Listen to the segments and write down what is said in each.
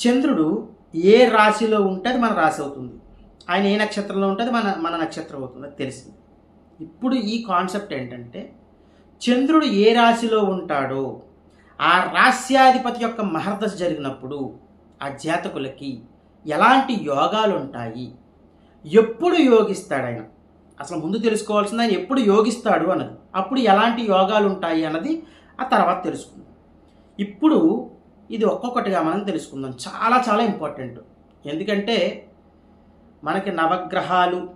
చంద్రుడు ఏ రాశిలో ఉంటే అది మన రాశి అవుతుంది. ఆయన ఏ నక్షత్రంలో ఉంటే అది మన మన నక్షత్రం అవుతుంది. అది తెలిసింది. ఇప్పుడు ఈ కాన్సెప్ట్ ఏంటంటే చంద్రుడు ఏ రాశిలో ఉంటాడో ఆ రాస్యాధిపతి యొక్క మహర్దశ జరిగినప్పుడు ఆ జాతకులకి ఎలాంటి యోగాలు ఉంటాయి? ఎప్పుడు యోగిస్తాడు ఆయన? అసలు ముందు తెలుసుకోవాల్సింది ఆయన ఎప్పుడు యోగిస్తాడు అన్నది. అప్పుడు ఎలాంటి యోగాలు ఉంటాయి అన్నది ఆ తర్వాత తెలుసుకుందాం. ఇప్పుడు ఇది ఒక్కొక్కటిగా మనం తెలుసుకుందాం. చాలా చాలా ఇంపార్టెంట్. ఎందుకంటే మనకి నవగ్రహాలు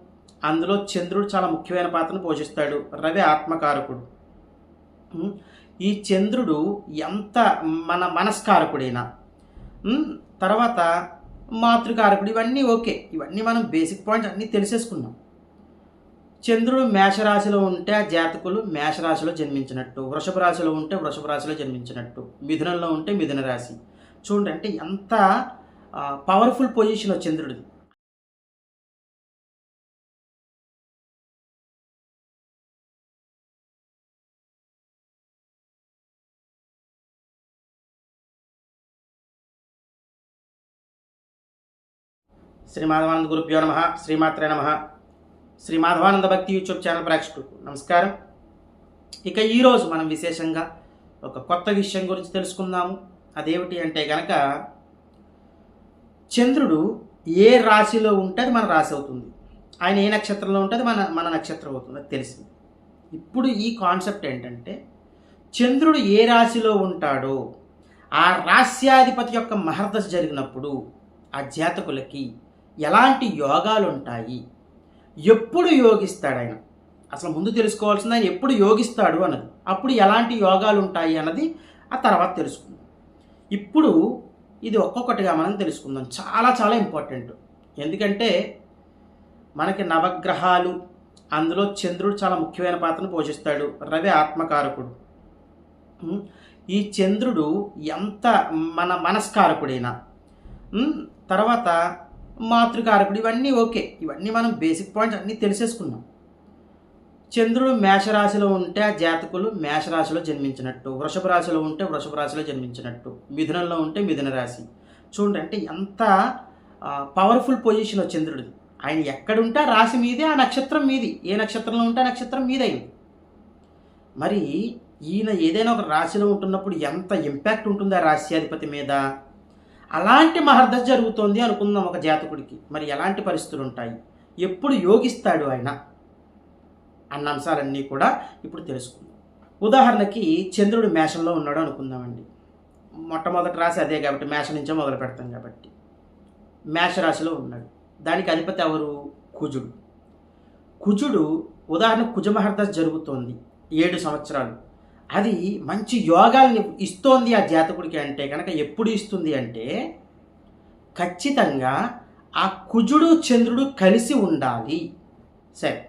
అందులో చంద్రుడు చాలా ముఖ్యమైన పాత్రను పోషిస్తాడు. రవి ఆత్మకారకుడు. ఈ చంద్రుడు ఎంత మన మనస్కారకుడైనా తర్వాత మాతృకారకుడు ఇవన్నీ ఓకే. ఇవన్నీ మనం బేసిక్ పాయింట్స్ అన్నీ తెలిసేసుకున్నాం. చంద్రుడు మేషరాశిలో ఉంటే ఆ జాతకులు మేషరాశిలో జన్మించినట్టు వృషభ రాశిలో ఉంటే వృషభ రాశిలో జన్మించినట్టు మిథునంలో ఉంటే మిథున రాశి. చూడండి అంటే ఎంత పవర్ఫుల్ పొజిషన్ చంద్రుడిది. శ్రీ మాధవానంద గురుభ్యో నమ. శ్రీమాత్రే నమ. శ్రీ మాధవానంద భక్తి యూట్యూబ్ ఛానల్ ప్రేక్షకులకు నమస్కారం. ఇక ఈరోజు మనం విశేషంగా ఒక కొత్త విషయం గురించి తెలుసుకుందాము. అదేమిటి అంటే కనుక చంద్రుడు ఏ రాశిలో ఉంటే అది మన రాశి అవుతుంది. ఆయన ఏ నక్షత్రంలో ఉంటే మన మన నక్షత్రం అవుతుంది. అది తెలిసింది. ఇప్పుడు ఈ కాన్సెప్ట్ ఏంటంటే చంద్రుడు ఏ రాశిలో ఉంటాడో ఆ రాస్యాధిపతి యొక్క మహర్దశ జరిగినప్పుడు ఆ జాతకులకి ఎలాంటి యోగాలు ఉంటాయి ఎప్పుడు యోగిస్తాడు ఆయన అసలు ముందు తెలుసుకోవాల్సింది ఆయన ఎప్పుడు యోగిస్తాడు అన్నది. అప్పుడు ఎలాంటి యోగాలు ఉంటాయి అన్నది ఆ తర్వాత తెలుసుకుందాం. ఇప్పుడు ఇది ఒక్కొక్కటిగా మనం తెలుసుకుందాం. చాలా చాలా ఇంపార్టెంట్. ఎందుకంటే మనకి నవగ్రహాలు అందులో చంద్రుడు చాలా ముఖ్యమైన పాత్రను పోషిస్తాడు. రవి ఆత్మకారకుడు. ఈ చంద్రుడు ఎంత మన మనస్కారకుడైనా. తర్వాత మాతృకారకుడు ఇవన్నీ ఓకే. ఇవన్నీ మనం బేసిక్ పాయింట్స్ అన్నీ తెలిసేసుకున్నాం చంద్రుడు మేషరాశిలో ఉంటే ఆ జాతకులు మేషరాశిలో జన్మించినట్టు వృషభ రాశిలో ఉంటే వృషభ రాశిలో జన్మించినట్టు మిథునంలో ఉంటే మిథున రాశి. చూడండి అంటే ఎంత పవర్ఫుల్ పొజిషన్ చంద్రుడిది. ఆయన ఎక్కడుంటే ఆ రాశి మీదే ఆ నక్షత్రం మీది. ఏ నక్షత్రంలో ఉంటే ఆ నక్షత్రం మీదైంది మరి ఈయన ఏదైనా ఒక రాశిలో ఉంటున్నప్పుడు ఎంత ఇంపాక్ట్ ఉంటుంది ఆ రాశ్యాధిపతి మీద? అలాంటి మహర్దశ జరుగుతోంది అనుకుందాం ఒక జాతకుడికి. మరి ఎలాంటి పరిస్థితులు ఉంటాయి ఎప్పుడు యోగిస్తాడు ఆయన? అన్న అంశాలన్నీ కూడా ఇప్పుడు తెలుసుకుందాం. ఉదాహరణకి చంద్రుడు మేషంలో ఉన్నాడు అనుకుందామండి. మొట్టమొదటి రాశి అదే కాబట్టి మేష నుంచే మొదలు పెడతాం కాబట్టి. మేషరాశిలో ఉన్నాడు. దానికి అధిపతి ఎవరు? కుజుడు. కుజుడు ఉదాహరణ కుజమహర్దశ జరుగుతోంది. ఏడు సంవత్సరాలు. అది మంచి యోగాల్ని ఇస్తోంది ఆ జాతకుడికి అంటే కనుక ఎప్పుడు ఇస్తుంది అంటే ఖచ్చితంగా ఆ కుజుడు చంద్రుడు కలిసి ఉండాలి. సరే.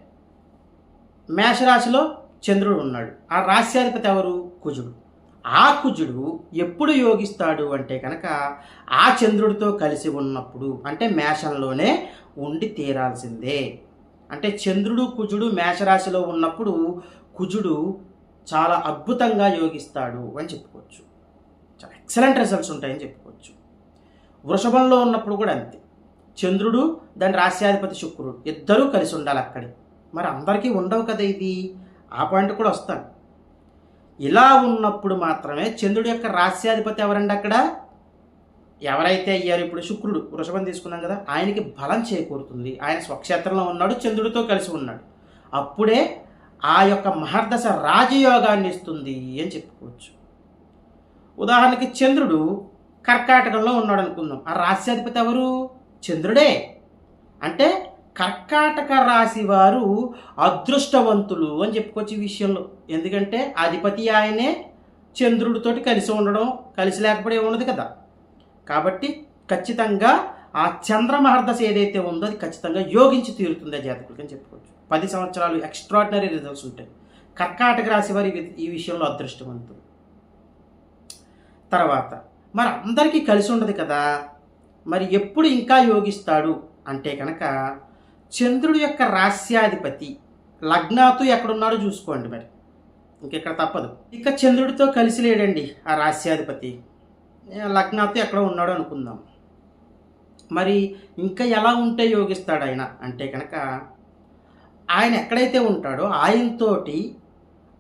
మేషరాశిలో చంద్రుడు ఉన్నాడు. ఆ రాశ్యాధిపతి ఎవరు? కుజుడు. ఆ కుజుడు ఎప్పుడు యోగిస్తాడు అంటే కనుక ఆ చంద్రుడితో కలిసి ఉన్నప్పుడు అంటే మేషంలోనే ఉండి తీరాల్సిందే. అంటే చంద్రుడు కుజుడు మేషరాశిలో ఉన్నప్పుడు కుజుడు చాలా అద్భుతంగా యోగిస్తాడు అని చెప్పుకోవచ్చు. చాలా ఎక్సలెంట్ రిజల్ట్స్ ఉంటాయని చెప్పుకోవచ్చు. వృషభంలో ఉన్నప్పుడు కూడా అంతే. చంద్రుడు దాని రాశ్యాధిపతి శుక్రుడు ఇద్దరూ కలిసి ఉండాలి అక్కడే. మరి అందరికీ ఉండవు కదా ఇది? ఆ పాయింట్ కూడా వస్తాను. ఇలా ఉన్నప్పుడు మాత్రమే చంద్రుడి యొక్క రాశ్యాధిపతి ఎవరండి అక్కడ? ఎవరైతే అయ్యారు? ఇప్పుడు శుక్రుడు వృషభం తీసుకున్నాం కదా ఆయనకి బలం చేకూరుతుంది. ఆయన స్వక్షేత్రంలో ఉన్నాడు చంద్రుడితో కలిసి ఉన్నాడు. అప్పుడే ఆ యొక్క మహర్దశ రాజయోగాన్ని ఇస్తుంది అని చెప్పుకోవచ్చు. ఉదాహరణకి చంద్రుడు కర్కాటకంలో ఉన్నాడు అనుకుందాం. ఆ రాశ్యాధిపతి ఎవరు? చంద్రుడే. అంటే కర్కాటక రాశి వారు అదృష్టవంతులు అని చెప్పుకోవచ్చు ఈ విషయంలో. ఎందుకంటే అధిపతి ఆయనే చంద్రుడితోటి కలిసి ఉండడం కలిసి లేకపోవడం ఉండదు కదా. కాబట్టి ఖచ్చితంగా ఆ చంద్రమహర్దశ ఏదైతే ఉందో అది ఖచ్చితంగా యోగించి తీరుతుంది ఆ జాతకులకి అని చెప్పుకోవచ్చు. పది సంవత్సరాలు ఎక్స్ట్రాడినరీ రిజల్ట్స్ ఉంటాయి. కర్కాటక రాశి వారి ఈ- విషయంలో అదృష్టవంతులు తర్వాత మరి అందరికీ కలిసి ఉండదు కదా? మరి ఎప్పుడు ఇంకా యోగిస్తాడు? అంటే కనుక చంద్రుడి యొక్క రాస్యాధిపతి లగ్నాతు ఎక్కడున్నాడో చూసుకోండి మరి. ఇంకెక్కడ తప్పదు. ఇక చంద్రుడితో కలిసి లేడండి ఆ రాస్యాధిపతి ఏ, లగ్నాతు ఎక్కడ ఉన్నాడో అనుకుందాం. మరి ఇంకా ఎలా ఉంటే యోగిస్తాడు ఆయన? అంటే కనుక ఆయన ఎక్కడైతే ఉంటాడో ఆయనతోటి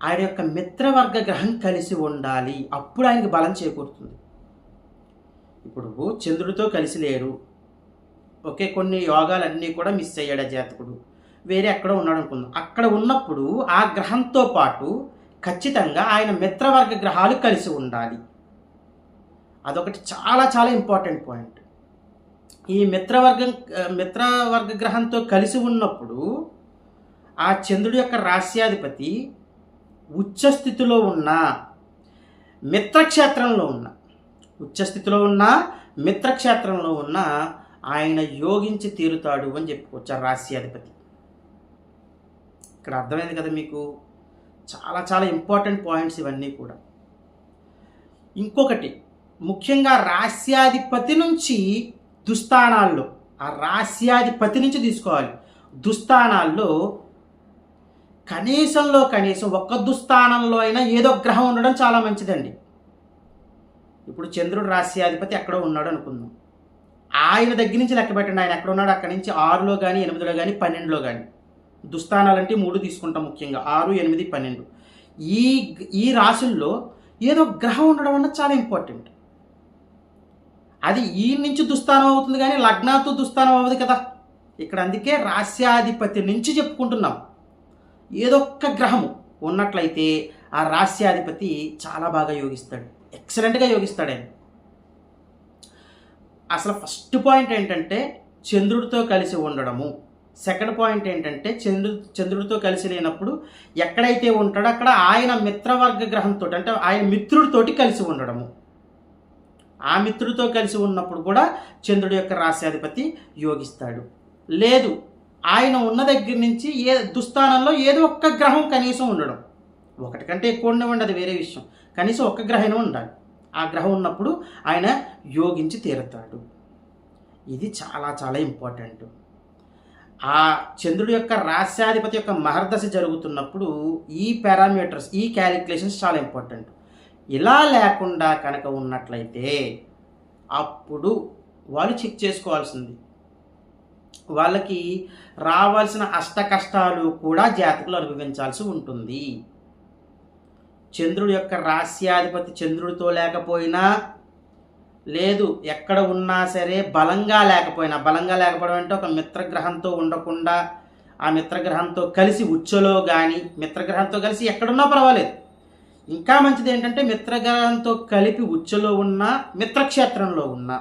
ఆయన యొక్క మిత్రవర్గ గ్రహం కలిసి ఉండాలి. అప్పుడు ఆయనకి బలం చేకూరుతుంది. ఇప్పుడు చంద్రుడితో కలిసి లేరు. ఓకే కొన్ని యోగాలన్నీ కూడా మిస్ అయ్యాడు జాతకుడు. వేరే ఎక్కడ ఉన్నాడు అనుకుందాం. అక్కడ ఉన్నప్పుడు ఆ గ్రహంతో పాటు ఖచ్చితంగా ఆయన మిత్రవర్గ గ్రహాలు కలిసి ఉండాలి. అదొకటి చాలా చాలా ఇంపార్టెంట్ పాయింట్ ఈ మిత్రవర్గం మిత్రవర్గ గ్రహంతో కలిసి ఉన్నప్పుడు ఆ చంద్రుడి యొక్క రాశ్యాధిపతి ఉచ్చస్థితిలో ఉన్న మిత్రక్షేత్రంలో ఉన్న ఉచ్చస్థితిలో ఉన్న మిత్రక్షేత్రంలో ఉన్న ఆయన యోగించి తీరుతాడు అని చెప్పుకోవచ్చు ఆ రాశ్యాధిపతి ఇక్కడ అర్థమైంది కదా మీకు? చాలా చాలా ఇంపార్టెంట్ పాయింట్స్ ఇవన్నీ కూడా. ఇంకొకటి ముఖ్యంగా రాస్యాధిపతి నుంచి దుస్థానాల్లో ఆ రాస్యాధిపతి నుంచి తీసుకోవాలి. దుస్థానాల్లో కనీసంలో కనీసం ఒక్క దుస్థానంలో అయినా ఏదో గ్రహం ఉండడం చాలా మంచిదండి. ఇప్పుడు చంద్రుడు రాశ్యాధిపతి ఎక్కడో ఉన్నాడు అనుకుందాం. ఆయన దగ్గర నుంచి లెక్క పెట్టండి. ఆయన ఎక్కడ ఉన్నాడు అక్కడి నుంచి ఆరులో కానీ ఎనిమిదిలో కానీ పన్నెండులో కానీ దుస్థానాలంటే మూడు తీసుకుంటాం ముఖ్యంగా. ఆరు ఎనిమిది పన్నెండు. ఈ ఈ రాశుల్లో ఏదో గ్రహం ఉండడం అన్నది చాలా ఇంపార్టెంట్. అది ఈ నుంచి దుస్థానం అవుతుంది కానీ లగ్నాతో దుస్థానం అవ్వదు కదా. ఇక్కడ అందుకే రాస్యాధిపతి నుంచి చెప్పుకుంటున్నాం. ఏదొక్క గ్రహము ఉన్నట్లయితే ఆ రాస్యాధిపతి చాలా బాగా యోగిస్తాడు. ఎక్సలెంట్గా యోగిస్తాడు ఆయన. అసలు ఫస్ట్ పాయింట్ ఏంటంటే చంద్రుడితో కలిసి ఉండడము. సెకండ్ పాయింట్ ఏంటంటే చంద్రు చంద్రుడితో కలిసి లేనప్పుడు ఎక్కడైతే ఉంటాడో అక్కడ ఆయన మిత్రవర్గ గ్రహంతో అంటే ఆయన మిత్రుడితోటి కలిసి ఉండడము. ఆ మిత్రుడితో కలిసి ఉన్నప్పుడు కూడా చంద్రుడి యొక్క రాశ్యాధిపతి యోగిస్తాడు. లేదు ఆయన ఉన్న దగ్గర నుంచి ఏ దుస్థానంలో ఏదో ఒక్క గ్రహం కనీసం ఉండడం. ఒకటి కంటే ఎక్కువ ఉండవండి అది వేరే విషయం. కనీసం ఒక్క గ్రహం ఉండాలి. ఆ గ్రహం ఉన్నప్పుడు ఆయన యోగించి తీరుతాడు. ఇది చాలా చాలా ఇంపార్టెంట్. ఆ చంద్రుడి యొక్క రాస్యాధిపతి యొక్క మహర్దశ జరుగుతున్నప్పుడు ఈ పారామీటర్స్ ఈ క్యాలిక్యులేషన్స్ చాలా ఇంపార్టెంట్. ఇలా లేకుండా కనుక ఉన్నట్లయితే అప్పుడు వాళ్ళు చెక్ చేసుకోవాల్సింది. వాళ్ళకి రావాల్సిన అష్ట కష్టాలు కూడా జాతకులు అనుభవించాల్సి ఉంటుంది. చంద్రుడి యొక్క రాస్యాధిపతి చంద్రుడితో లేకపోయినా లేదు ఎక్కడ ఉన్నా సరే బలంగా లేకపోయినా బలంగా లేకపోవడం అంటే ఒక మిత్రగ్రహంతో ఉండకుండా ఆ మిత్రగ్రహంతో కలిసి ఉచ్చలో కానీ మిత్రగ్రహంతో కలిసి ఎక్కడున్నా పర్వాలేదు. ఇంకా మంచిది ఏంటంటే మిత్రగ్రహంతో కలిపి ఉచ్చలో ఉన్న మిత్రక్షేత్రంలో ఉన్న.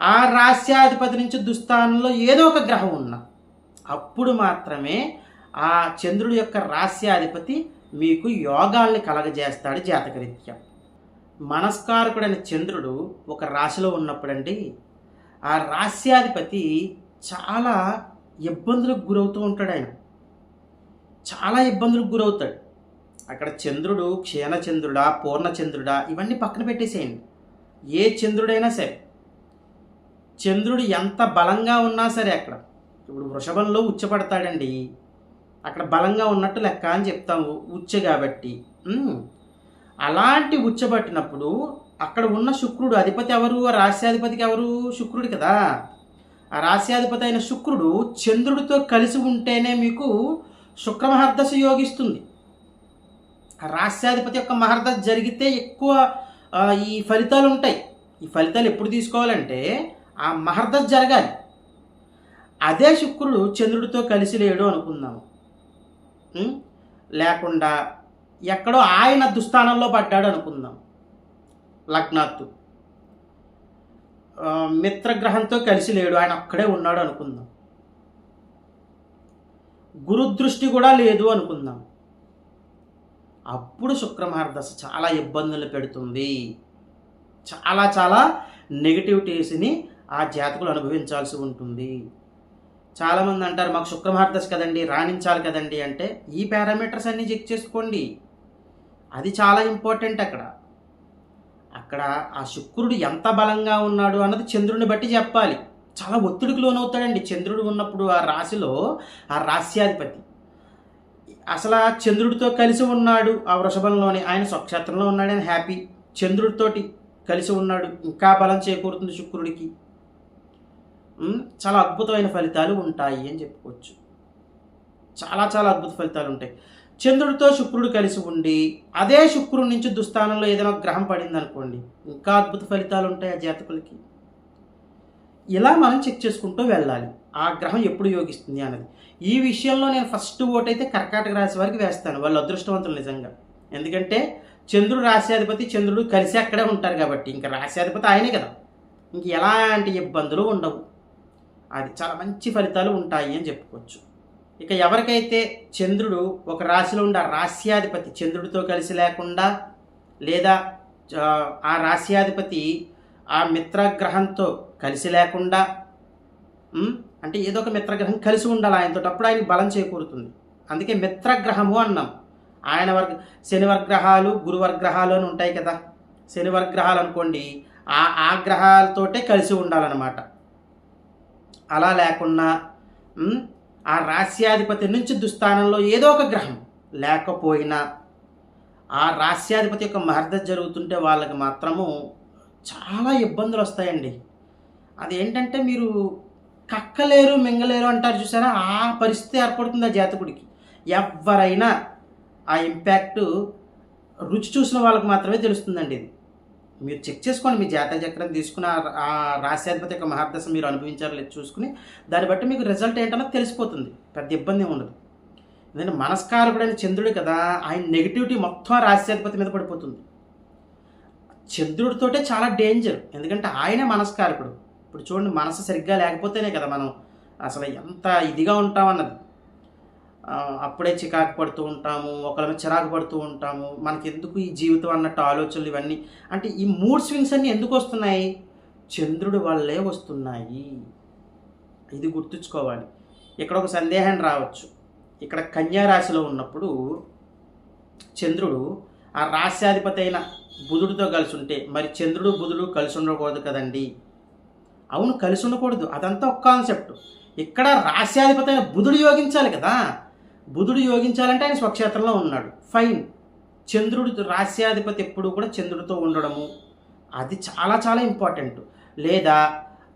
ఆ రాస్యాధిపతి నుంచి దుస్థానంలో ఏదో ఒక గ్రహం ఉన్న. అప్పుడు మాత్రమే ఆ చంద్రుడి యొక్క రాస్యాధిపతి మీకు యోగాల్ని కలగజేస్తాడు జాతకరీత్యం. మనస్కారకుడైన చంద్రుడు ఒక రాశిలో ఉన్నప్పుడండి ఆ రాస్యాధిపతి చాలా ఇబ్బందులకు గురవుతూ ఉంటాడు ఆయన. చాలా ఇబ్బందులకు గురవుతాడు. అక్కడ చంద్రుడు క్షీణచంద్రుడా పూర్ణచంద్రుడా ఇవన్నీ పక్కన పెట్టేసేయండి. ఏ చంద్రుడైనా సరే. చంద్రుడు ఎంత బలంగా ఉన్నా సరే అక్కడ. ఇప్పుడు వృషభంలో ఉచ్చపడతాడండి. అక్కడ బలంగా ఉన్నట్టు లెక్క అని చెప్తాము. ఉచ్చ కాబట్టి. అలాంటి ఉచ్చబట్టినప్పుడు అక్కడ ఉన్న శుక్రుడు అధిపతి ఎవరు? ఆ రాశ్యాధిపతికి ఎవరు? శుక్రుడు కదా. ఆ రాశ్యాధిపతి అయిన శుక్రుడు చంద్రుడితో కలిసి ఉంటేనే మీకు శుక్రమహర్దశ యోగిస్తుంది. ఆ రాస్యాధిపతి యొక్క మహర్దశ జరిగితే ఎక్కువ ఈ ఫలితాలు ఉంటాయి. ఈ ఫలితాలు ఎప్పుడు తీసుకోవాలంటే ఆ మహర్దశ జరగాలి. అదే శుక్రుడు చంద్రుడితో కలిసి లేడు అనుకుందాము లేకుండా ఎక్కడో ఆయన దుస్థానంలో పడ్డాడు అనుకుందాం. లగ్నాత్తు. మిత్రగ్రహంతో కలిసి లేడు. ఆయన అక్కడే ఉన్నాడు అనుకుందాం. గురుదృష్టి కూడా లేదు అనుకుందాం. అప్పుడు శుక్రమార్దశ చాలా ఇబ్బందులు పెడుతుంది. చాలా చాలా నెగిటివిటీస్ని ఆ జాతకులు అనుభవించాల్సి ఉంటుంది. చాలామంది అంటారు మాకు శుక్రమార్దశ కదండి రాణించాలి కదండి. అంటే ఈ పారామీటర్స్ అన్నీ చెక్ చేసుకోండి. అది చాలా ఇంపార్టెంట్ అక్కడ. అక్కడ ఆ శుక్రుడు ఎంత బలంగా ఉన్నాడు అన్నది చంద్రుడిని బట్టి చెప్పాలి. చాలా ఒత్తిడికి లోనవుతాడండి. చంద్రుడు ఉన్నప్పుడు ఆ రాశిలో ఆ రాశ్యాధిపతి. అసలు ఆ చంద్రుడితో కలిసి ఉన్నాడు ఆ వృషభంలోని. ఆయన స్వక్షేత్రంలో ఉన్నాడని హ్యాపీ. చంద్రుడితోటి కలిసి ఉన్నాడు. ఇంకా బలం చేకూరుతుంది శుక్రుడికి. చాలా అద్భుతమైన ఫలితాలు ఉంటాయి అని చెప్పుకోవచ్చు. చాలా చాలా అద్భుత ఫలితాలు ఉంటాయి. చంద్రుడితో శుక్రుడు కలిసి ఉండి అదే శుక్రుడి నుంచి దుస్థానంలో ఏదైనా గ్రహం పడింది అనుకోండి ఇంకా అద్భుత ఫలితాలు ఉంటాయి ఆ జాతకులకి. ఇలా మనం చెక్ చేసుకుంటూ వెళ్ళాలి. ఆ గ్రహం ఎప్పుడు యోగిస్తుంది అన్నది. ఈ విషయంలో నేను ఫస్ట్ ఓట్ అయితే కర్కాటక రాశి వారికి వేస్తాను. వాళ్ళు అదృష్టవంతులు నిజంగా. ఎందుకంటే చంద్రుడు రాశ్యాధిపతి చంద్రుడు కలిసి అక్కడే ఉంటారు కాబట్టి ఇంకా రాశ్యాధిపతి ఆయనే కదా. ఇంక ఎలాంటి ఇబ్బందులు ఉండవు. అది చాలా మంచి ఫలితాలు ఉంటాయి అని చెప్పుకోవచ్చు. ఇక ఎవరికైతే చంద్రుడు ఒక రాశిలో ఉండే ఆ రాశ్యాధిపతి చంద్రుడితో కలిసి లేకుండా లేదా ఆ, ఆ రాశ్యాధిపతి ఆ మిత్రగ్రహంతో కలిసి లేకుండా అంటే ఏదో ఒక మిత్రగ్రహం కలిసి ఉండాలి ఆయనతో అప్పుడు ఆయన బలం చేకూరుతుంది. అందుకే మిత్రగ్రహము అన్నాం. ఆయన వర్గ శనివర్గ్రహాలు గురువర్గ్రహాలు అని ఉంటాయి కదా. శనివర్గ్రహాలు అనుకోండి ఆ ఆ గ్రహాలతోటే కలిసి ఉండాలన్నమాట. అలా లేకుండా ఆ రాస్యాధిపతి నుంచి దుస్థానంలో ఏదో ఒక గ్రహం లేకపోయినా ఆ రాస్యాధిపతి యొక్క మహర్ద జరుగుతుంటే వాళ్ళకి మాత్రము చాలా ఇబ్బందులు వస్తాయండి. అదేంటంటే మీరు కక్కలేరు మింగలేరు అంటారు చూసారా? ఆ పరిస్థితి ఏర్పడుతుంది ఆ జాతకుడికి. ఎవరైనా ఆ ఇంపాక్ట్ రుచి చూసిన వాళ్ళకి మాత్రమే తెలుస్తుందండి ఇది. మీరు చెక్ చేసుకోండి మీ జాతక చక్రం తీసుకున్న ఆ- రాశ్యాధిపతి యొక్క మహాదశ మీరు అనుభవించారో లేదు చూసుకుని దాన్ని బట్టి మీకు రిజల్ట్ ఏంటన్నది తెలిసిపోతుంది. పెద్ద ఇబ్బంది ఉండదు. ఎందుకంటే మనస్కారకుడైన చంద్రుడు కదా ఆయన నెగిటివిటీ మొత్తం ఆ రాశ్యాధిపతి మీద పడిపోతుంది. చంద్రుడితోటే చాలా డేంజర్ ఎందుకంటే ఆయనే మనస్కారకుడు. ఇప్పుడు చూడండి మనసు సరిగ్గా లేకపోతేనే కదా మనం అసలు ఎంత ఇదిగా ఉంటామన్నది. అప్పుడే చికాకు పడుతూ ఉంటాము ఒకళ్ళ మీద చిరాకు పడుతూ ఉంటాము. మనకి ఎందుకు ఈ జీవితం అన్నట్టు ఆలోచనలు ఇవన్నీ? అంటే ఈ మూడ్ స్వింగ్స్ అన్నీ ఎందుకు వస్తున్నాయి? చంద్రుడి వల్లే వస్తున్నాయి. ఇది గుర్తుంచుకోవాలి. ఇక్కడ ఒక సందేహం రావచ్చు. ఇక్కడ కన్యా రాశిలో ఉన్నప్పుడు చంద్రుడు ఆ రాశ్యాధిపతి అయిన బుధుడితో కలిసి ఉంటే మరి చంద్రుడు బుధుడు కలిసి ఉండకూడదు కదండి? అవును కలిసి ఉండకూడదు. అదంతా ఒక కాన్సెప్ట్. ఇక్కడ రాశ్యాధిపతి అయిన బుధుడు యోగించాలి కదా. బుధుడు యోగించాలంటే ఆయన స్వక్షేత్రంలో ఉన్నాడు. ఫైన్ చంద్రుడు రాశ్యాధిపతి ఎప్పుడు కూడా చంద్రుడితో ఉండడము అది చాలా చాలా ఇంపార్టెంట్ లేదా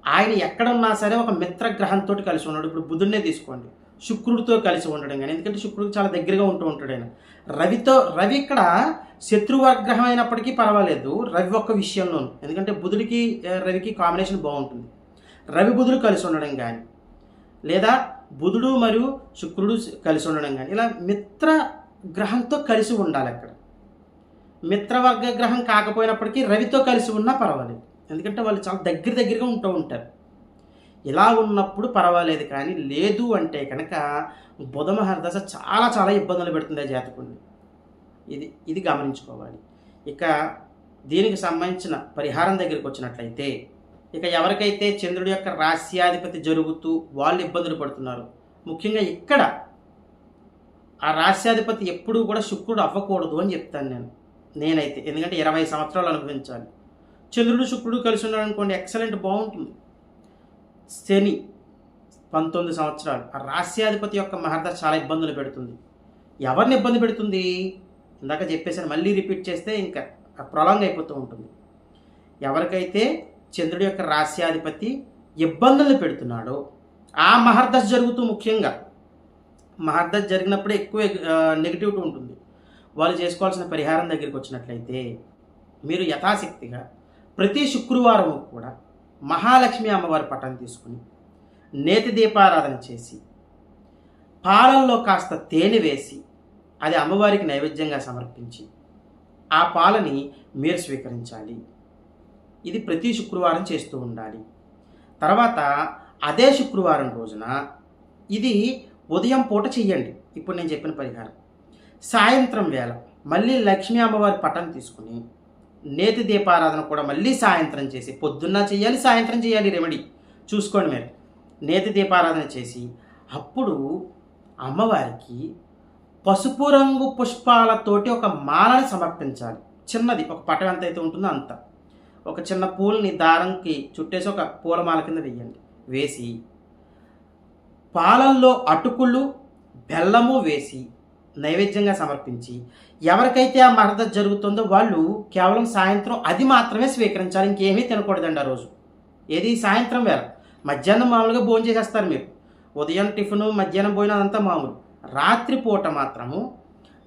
ఆయన ఎక్కడ ఉన్నా సరే ఒక మిత్ర గ్రహంతో కలిసి ఉన్నాడు. ఇప్పుడు బుధుడినే తీసుకోండి. శుక్రుడితో కలిసి ఉండడం కానీ ఎందుకంటే శుక్రుడికి చాలా దగ్గరగా ఉంటూ ఉంటాడు ఆయన. రవితో రవి ఇక్కడ శత్రువర్గ్రహం అయినప్పటికీ పర్వాలేదు. రవి ఒక్క విషయంలోను. ఎందుకంటే బుధుడికి రవికి కాంబినేషన్ బాగుంటుంది. రవి బుధుడు కలిసి ఉండడం కానీ లేదా బుధుడు మరియు శుక్రుడు కలిసి ఉండడం కానీ ఇలా మిత్ర గ్రహంతో కలిసి ఉండాలి అక్కడ. మిత్రవర్గ గ్రహం కాకపోయినప్పటికీ రవితో కలిసి ఉన్నా పర్వాలేదు. ఎందుకంటే వాళ్ళు చాలా దగ్గర దగ్గరగా ఉంటూ ఉంటారు. ఇలా ఉన్నప్పుడు పర్వాలేదు కానీ లేదు అంటే కనుక బుధ మహర్దశ చాలా చాలా ఇబ్బందులు పెడుతుంది ఆ జాతకుడిని ఇది ఇది గమనించుకోవాలి. ఇక దీనికి సంబంధించిన పరిహారం దగ్గరికి వచ్చినట్లయితే ఇక ఎవరికైతే చంద్రుడి యొక్క రాశ్యాధిపతి జరుగుతూ వాళ్ళు ఇబ్బందులు పడుతున్నారు ముఖ్యంగా ఇక్కడ ఆ రాశ్యాధిపతి ఎప్పుడూ కూడా శుక్రుడు అవ్వకూడదు అని చెప్తాను నేను నేనైతే. ఎందుకంటే ఇరవై సంవత్సరాలు అనుభవించాలి. చంద్రుడు శుక్రుడు కలిసి ఉన్నాడు అనుకోండి ఎక్సలెంట్ బాగుంటుంది. శని పంతొమ్మిది సంవత్సరాలు ఆ రాశ్యాధిపతి యొక్క మహర్త చాలా ఇబ్బందులు పెడుతుంది. ఎవరిని ఇబ్బంది పెడుతుంది? ఇందాక చెప్పేసాను మళ్ళీ రిపీట్ చేస్తే ఇంకా ప్రొలాంగ్ అయిపోతూ ఉంటుంది. ఎవరికైతే చంద్రుడి యొక్క రాశ్యాధిపతి ఇబ్బందులు పెడుతున్నాడో. ఆ మహర్దశ జరుగుతూ ముఖ్యంగా మహర్దశ జరిగినప్పుడే ఎక్కువ నెగిటివిటీ ఉంటుంది. వాళ్ళు చేసుకోవాల్సిన పరిహారం దగ్గరికి వచ్చినట్లయితే మీరు యథాశక్తిగా ప్రతి శుక్రవారం కూడా మహాలక్ష్మి అమ్మవారి పటం తీసుకుని నేతి దీపారాధన చేసి పాలల్లో కాస్త తేనె వేసి అది అమ్మవారికి నైవేద్యంగా సమర్పించి ఆ పాలని మీరు స్వీకరించాలి. ఇది ప్రతి శుక్రవారం చేస్తూ ఉండాలి. తర్వాత అదే శుక్రవారం రోజున ఇది ఉదయం పూట చెయ్యండి. ఇప్పుడు నేను చెప్పిన పరిహారం. సాయంత్రం వేళ మళ్ళీ లక్ష్మీ అమ్మవారి పటం తీసుకుని నేతి దీపారాధన కూడా మళ్ళీ సాయంత్రం చేసి పొద్దున్న చేయాలి సాయంత్రం చేయాలి రెమెడీ చూసుకోండి మీరు. నేతి దీపారాధన చేసి అప్పుడు అమ్మవారికి పసుపు రంగు పుష్పాలతోటి ఒక మాలని సమర్పించాలి. చిన్నది ఒక పటం ఎంత అయితే ఉంటుందో అంత. ఒక చిన్న పూలని దారంకి చుట్టేసి ఒక పూలమాల కింద వేయండి. వేసి పాలల్లో అటుకులు బెల్లము వేసి నైవేద్యంగా సమర్పించి ఎవరికైతే ఆ మరద జరుగుతుందో వాళ్ళు కేవలం సాయంత్రం అది మాత్రమే స్వీకరించాలి ఇంకేమీ తినకూడదండి ఆ రోజు. ఏది సాయంత్రం వేళ. మధ్యాహ్నం మామూలుగా భోజనం చేసేస్తారు మీరు. ఉదయం టిఫిన్ మధ్యాహ్నం భోజనం అదంతా మామూలు. రాత్రిపూట మాత్రము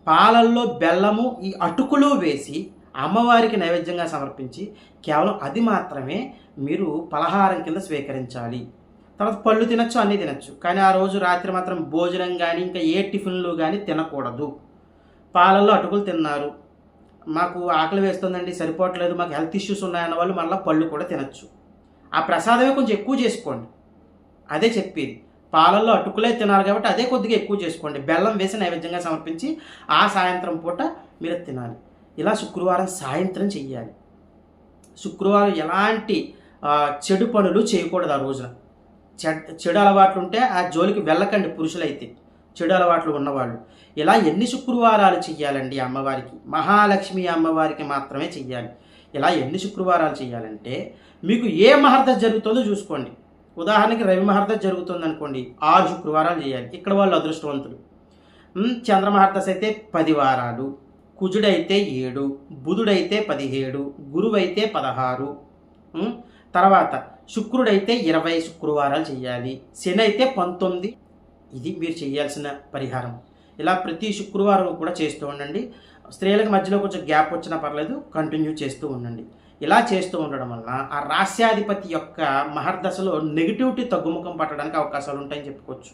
పాలల్లో బెల్లము ఈ అటుకులు వేసి అమ్మవారికి నైవేద్యంగా సమర్పించి కేవలం అది మాత్రమే మీరు పలహారం కింద స్వీకరించాలి. తర్వాత పళ్ళు తినచ్చు అన్నీ తినచ్చు. కానీ ఆ రోజు రాత్రి మాత్రం భోజనం కానీ ఇంకా ఏ టిఫిన్లు కానీ తినకూడదు. పాలల్లో అటుకులు తిన్నారు. మాకు ఆకలి వేస్తుందండి సరిపోవట్లేదు మాకు హెల్త్ ఇష్యూస్ ఉన్నాయన్న వాళ్ళు మళ్ళీ పళ్ళు కూడా తినచ్చు. ఆ ప్రసాదమే కొంచెం ఎక్కువ చేసుకోండి. అదే చెప్పేది. పాలల్లో అటుకులే తినాలి కాబట్టి అదే కొద్దిగా ఎక్కువ చేసుకోండి. బెల్లం వేసి నైవేద్యంగా సమర్పించి ఆ సాయంత్రం పూట మీరు తినాలి. ఇలా శుక్రవారం సాయంత్రం చెయ్యాలి. శుక్రవారం ఎలాంటి చెడు పనులు చేయకూడదు ఆ రోజున. చెడ్ చెడు అలవాట్లు ఉంటే ఆ జోలికి వెళ్ళకండి పురుషులైతే. చెడు అలవాట్లు ఉన్నవాళ్ళు. ఇలా ఎన్ని శుక్రవారాలు చెయ్యాలండి అమ్మవారికి? మహాలక్ష్మి అమ్మవారికి మాత్రమే చెయ్యాలి. ఇలా ఎన్ని శుక్రవారాలు చేయాలంటే మీకు ఏ మహర్త జరుగుతుందో చూసుకోండి. ఉదాహరణకి రవి మహర్త జరుగుతుంది అనుకోండి ఆరు శుక్రవారాలు చేయాలి ఇక్కడ వాళ్ళు అదృష్టవంతులు. చంద్రమహర్తస్ అయితే పది వారాలు. కుజుడైతే ఏడు బుధుడైతే పదిహేడు గురువైతే పదహారు తర్వాత శుక్రుడైతే ఇరవై శుక్రవారాలు చేయాలి. శని అయితే పంతొమ్మిది. ఇది మీరు చేయాల్సిన పరిహారం. ఇలా ప్రతి శుక్రవారం కూడా చేస్తూ ఉండండి. స్త్రీలకు మధ్యలో కొంచెం గ్యాప్ వచ్చినా పర్లేదు కంటిన్యూ చేస్తూ ఉండండి. ఇలా చేస్తూ ఉండడం వలన ఆ రాస్యాధిపతి యొక్క మహర్దశలో నెగిటివిటీ తగ్గుముఖం పట్టడానికి అవకాశాలు ఉంటాయని చెప్పుకోవచ్చు.